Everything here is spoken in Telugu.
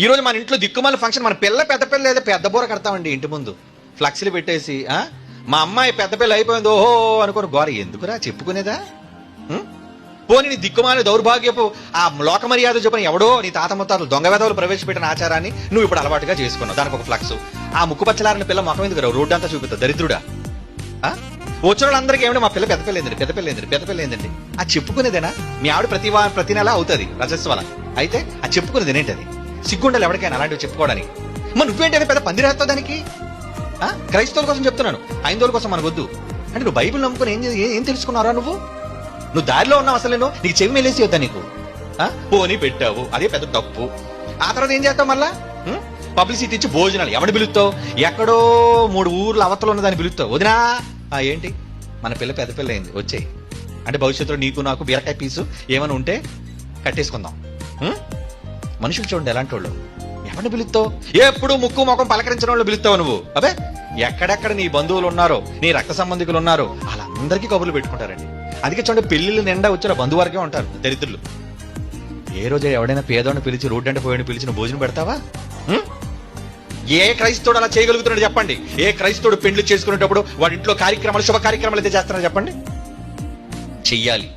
ఈ రోజు మన ఇంట్లో దిక్కుమాల ఫంక్షన్ మన పిల్ల పెద్ద పిల్ల లేదా పెద్ద బోర కడతామండి ఇంటి ముందు. ఫ్లక్స్లు పెట్టేసి మా అమ్మాయి పెద్ద పిల్ల అయిపోయింది ఓహో అనుకోని గోర ఎందుకురా చెప్పుకునేదా? ఉం? పోనీ నీ దిక్కుమాలి దౌర్భాగ్యపు ఆ లోక మర్యాద చెప్పని ఎవడో నీ తాత ముత్తాతలు దొంగ ప్రవేశపెట్టిన ఆచారాన్ని నువ్వు ఇప్పుడు అలవాటుగా చేసుకున్నావు. దానికి ఒక ఫ్లక్స్ ఆ ముక్కు పచ్చలారిన పిల్ల ముఖం ఎందుకు రోడ్డు అంతా చూపిస్తా. దరిద్రుడా? వచ్చిన వాళ్ళందరికీ ఏమిటి? మా పిల్ల పెద్ద పిల్ల ఏందండి? పెద్ద పిల్ల ఏందండి? పెద్ద పిల్ల ఏందండి? ఆ చెప్పుకునేదేనా? మీ ఆవిడ ప్రతి ప్రతి నెల అవుతుంది రజస్వల అయితే ఆ చెప్పుకునేది ఏంటది? సిగ్గుండాలి ఎవరికైనా అలాంటివి చెప్పుకోవడానికి. మరి నువ్వేంటి పెద్ద పందిరేస్తావు దానికి? క్రైస్తవుల కోసం చెప్తున్నాను. ఐందోల కోసం మనకు వద్దు అంటే నువ్వు బైబిల్ నమ్ముకొని ఏం ఏం- తెలుసుకున్నారా నువ్వు? నువ్వు దారిలో ఉన్నావు అసలు నేను నీకు చెవి మేలేసి వద్దా నీకు? పోనీ పెట్టావు. అదే పెద్ద తప్పు. ఆ తర్వాత ఏం చేస్తావు మళ్ళా? పబ్లిసిటీ ఇచ్చి భోజనాలు. ఎవడు పిలుస్తావు? ఎక్కడో మూడు ఊర్లు అవతల ఉన్న దాన్ని పిలుస్తావు. వదినా! ఆ ఏంటి? మన పిల్ల పెద్ద పిల్ల అయింది. వచ్చేయి. అంటే భవిష్యత్తులో నీకు నాకు బీరకాయ పీసు ఏమైనా ఉంటే కట్టేసుకుందాం. మనుషులు చూడండి ఎలాంటి వాళ్ళు ఎవరిని పిలుస్తావు? ఎప్పుడు ముక్కు ముఖం పలకరించిన వాళ్ళు పిలుస్తావు నువ్వు? అబే ఎక్కడెక్కడ నీ బంధువులు ఉన్నారో నీ రక్త సంబంధికులు ఉన్నారో వాళ్ళందరికీ కబుర్లు పెట్టుకుంటారండి. అందుకే చూడండి పెళ్ళిళ్ళు నిండా వచ్చిన బంధువర్గే ఉంటారు దరిద్రులు. ఏ రోజు ఎవడైనా పేదోడిని పిలిచి రోడ్డు అంటే పోయిన పిలిచిన భోజనం పెడతావా? ఏ క్రైస్తవుడు అలా చేయగలుగుతున్నాడు చెప్పండి. ఏ క్రైస్తవుడు పెండ్లు చేసుకునేటప్పుడు వాడి ఇంట్లో కార్యక్రమాలు శుభ కార్యక్రమాలు అయితే చేస్తున్నాడు చెప్పండి? చెయ్యాలి.